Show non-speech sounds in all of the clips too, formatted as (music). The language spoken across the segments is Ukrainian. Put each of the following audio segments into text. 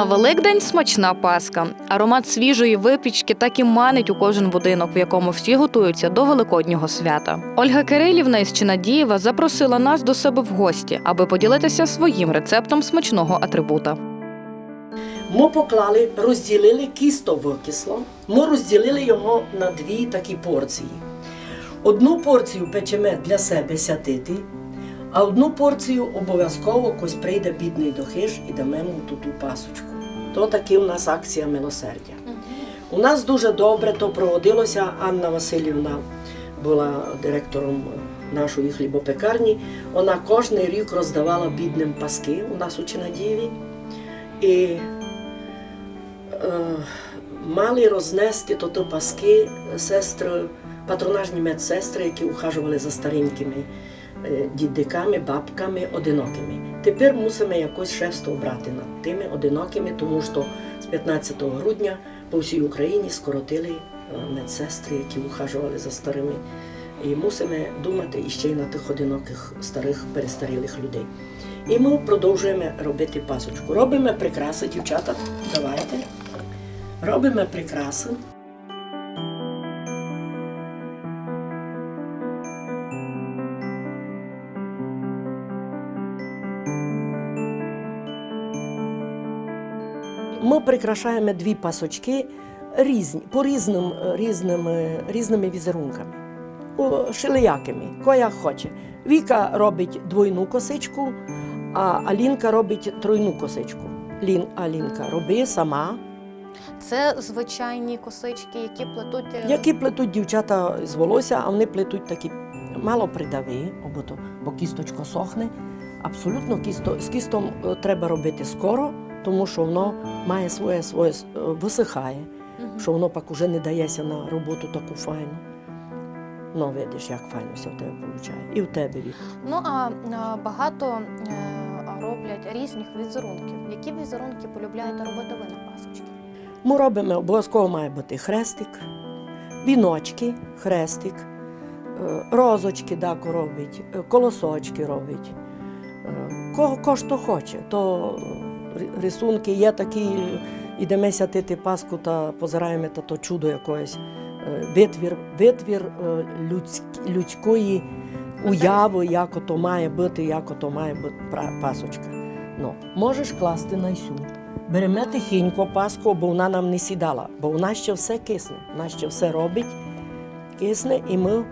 На Великдень смачна паска. Аромат свіжої випічки так і манить у кожен будинок, в якому всі готуються до великоднього свята. Ольга Кирилівна із Чинадієва запросила нас до себе в гості, аби поділитися своїм рецептом смачного атрибута. Ми поклали, розділили кісто викисло. Ми розділили його на дві такі порції. Одну порцію печеме для себе сятити, а одну порцію обов'язково хтось прийде бідний до хиж і йому ту ту пасочку. То таки у нас акція милосердя. У нас дуже добре то проводилося. Анна Васильівна була директором нашої хлібопекарні. Вона кожен рік роздавала бідним паски у нас у Чинадієві. І е, мали рознести то паски сестри, патронажні медсестри, які ухажували за старенькими е, дідиками, бабками, одинокими. Тепер мусимо якось шефство брати над тими одинокими, тому що з 15 грудня по всій Україні скоротили е, медсестри, які ухажували за старими. І мусимо думати іще й на тих одиноких старих перестарілих людей. І ми продовжуємо робити пасочку. Робимо прикраси, дівчата. Давайте. Робимо прикраси. Ми прикрашаємо дві пасочки різні, по різним, різними, різними візерунками. Шилиякими, коя хоче. Віка робить двойну косичку, а Алінка робить тройну косичку. Лін, Алінка роби сама. Це звичайні косички, які плетуть. е, Які плетуть дівчата з волосся, а вони плетуть такі мало придави, бо кісточко сохне. Абсолютно кісто, з кістом е, треба робити скоро, тому що воно має своє своє висихає, Мгм. що воно пак уже не дається на роботу таку файну. Ну, видиш, як файно все в тебе виходить. І в тебе Віка. Ну а багато е, роблять різних візерунків. Які візерунки полюбляєте робити ви на пасочки? Ми робимо обов'язково має бути хрестик, віночки, хрестик, е, розочки дако робить, е, колосочки робить. Кого ко що хоче, то рисунки є такі, ідемо сятити паску та позираємо та то чудо якоїсь. е, Витвір, витвір е, людськ- людської уяви, як ото має бути, як ото має бути пасочка. Ну, можеш класти на сю. Беремо тихенько паску, бо вона нам не сідала, бо вона ще все кисне, вона ще все робить, кисне, і ми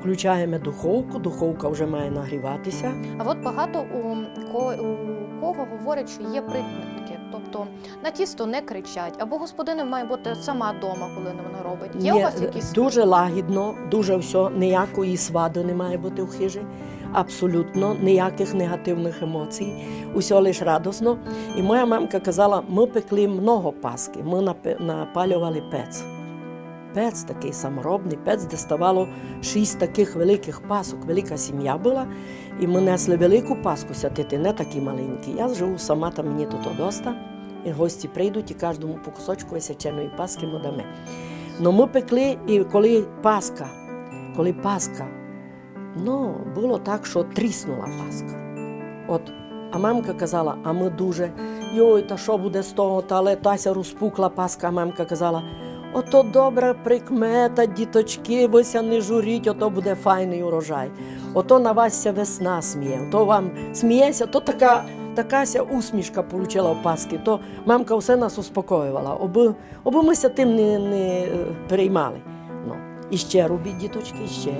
включаємо духовку, духовка вже має нагріватися. А от багато у у кого говорять, що є прикметки. Тобто на тісто не кричать, або господиня має бути сама вдома, коли вона робить. Є у вас якісь Дуже лагідно, дуже все, ніякої свади не має бути в хижі. Абсолютно ніяких негативних емоцій, усе лише радосно. І моя мамка казала, ми пекли много паски, ми напалювали пець. Пець такий саморобний, пець, де ставало шість таких великих пасок. Велика сім'я була, і ми несли велику паску сятити, не такі маленькі. Я живу сама, там мені тут доста. І гості прийдуть і кожному по кусочку висяченої паски ми дамо. Ну ми пекли, і коли Пасха, коли Пасха, ну, було так, що тріснула Пасха. От, а мамка казала, а ми дуже, йой, та що буде з того, та але Тася розпукла Пасха, а мамка казала, ото добра прикмета, діточки, вися не журіть, ото буде файний урожай. Ото на вас ся весна сміє, ото вам сміється, то така, така ся усмішка получила в Паски, то мамка все нас успокоювала, аби, аби ми ся тим не, не е, переймали. Ну, і ще робіть, діточки, ще.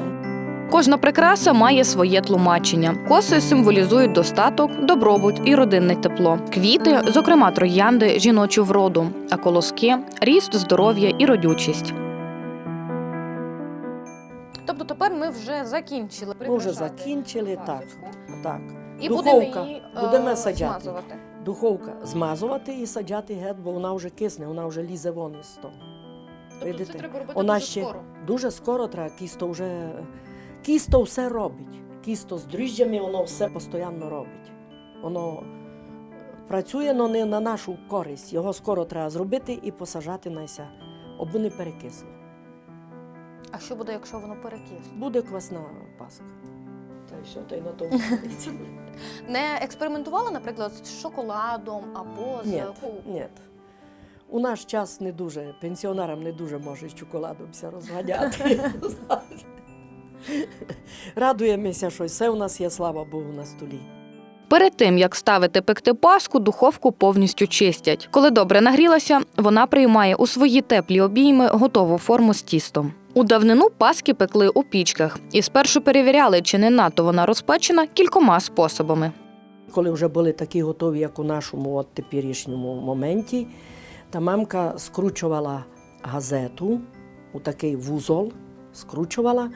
Кожна прикраса має своє тлумачення. Коси символізують достаток, добробут і родинне тепло. Квіти, зокрема троянди, жіночу вроду, а колоски ріст, здоров'я і родючість. Тобто тепер ми вже закінчили Ми вже закінчили, так. так. І Духовка. будемо її е, Будемо саджати. смазувати. Духовка змазувати і саджати геть, бо вона вже кисне, вона вже лізе вон із того. Тобто Видите? це треба робити Вона дуже ще- скоро. Дуже скоро треба, кісто вже. Кісто все робить. Кісто з дріжджами, воно все постійно робить. Воно працює, але не на нашу користь. Його скоро треба зробити і посажати найся, аби не перекисло. А що буде, якщо воно перекисне? Буде квасна паска. Та й що, та й на тому. (laughs) Не експериментувала, наприклад, з шоколадом або з Ні, ні. У наш час не дуже, пенсіонерам не дуже може з чоколадом ся розганяти. (laughs) Радуємося, що все у нас є, слава Богу, на столі. Перед тим як ставити пекти паску, духовку повністю чистять. Коли добре нагрілася, вона приймає у свої теплі обійми готову форму з тістом. У давнину паски пекли у пічках і спершу перевіряли, чи не надто вона розпечена кількома способами. Коли вже були такі готові, як у нашому от теперішньому моменті, та мамка скручувала газету у такий вузол, скручувала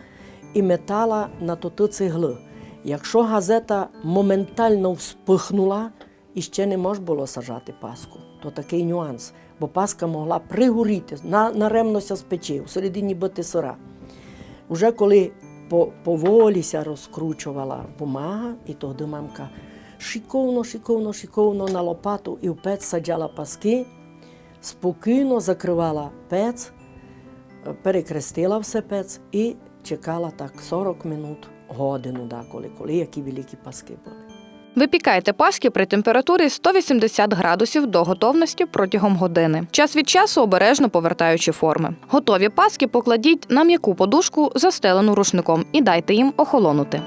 і метала на тоту цегли. Якщо газета моментально вспихнула, і ще не можна було сажати паску, то такий нюанс, бо паска могла пригоріти, наремнося з печі, всередині бути сира. Уже коли поволіся розкручувала бумага, і тоді мамка шиковно, шиковно, шиковно на лопату і в пець саджала паски, спокійно закривала пець, е, перекрестила все пець і чекала так 40 минут, годину, да, коли, коли які великі паски були. Випікайте паски при температурі 180 градусів до готовності протягом години. Час від часу обережно повертаючи форми. Готові паски покладіть на м'яку подушку, застелену рушником, і дайте їм охолонути.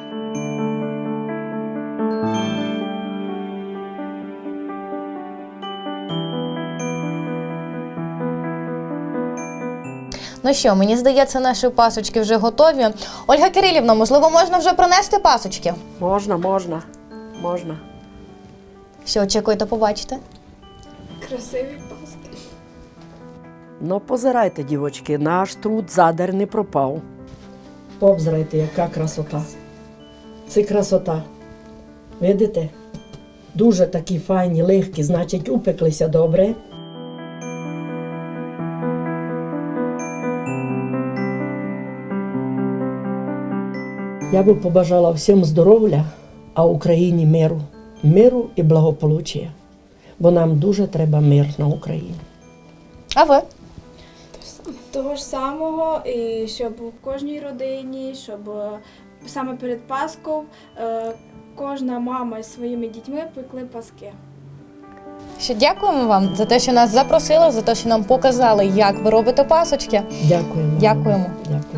Ну що, мені здається, наші пасочки вже готові. Ольга Кирилівна, можливо, можна вже принести пасочки? Можна, можна, можна. Що очікуєте побачити? Красиві паски. Ну, позирайте, дівочки, наш труд задар не пропав. Повзрайте, яка красота. Це красота. Видите? Дуже такі файні, легкі, значить, упеклися добре. Я би побажала всім здоров'я, а Україні миру. Миру і благополуччя. Бо нам дуже треба мир на Україні. А ви? Того ж самого, і щоб в кожній родині, щоб е, саме перед Паскою е, кожна мама зі своїми дітьми пекли паски. Що дякуємо вам за те, що нас запросили, за те, що нам показали, як ви робите пасочки. Дякуємо. Дякуємо. Дякую.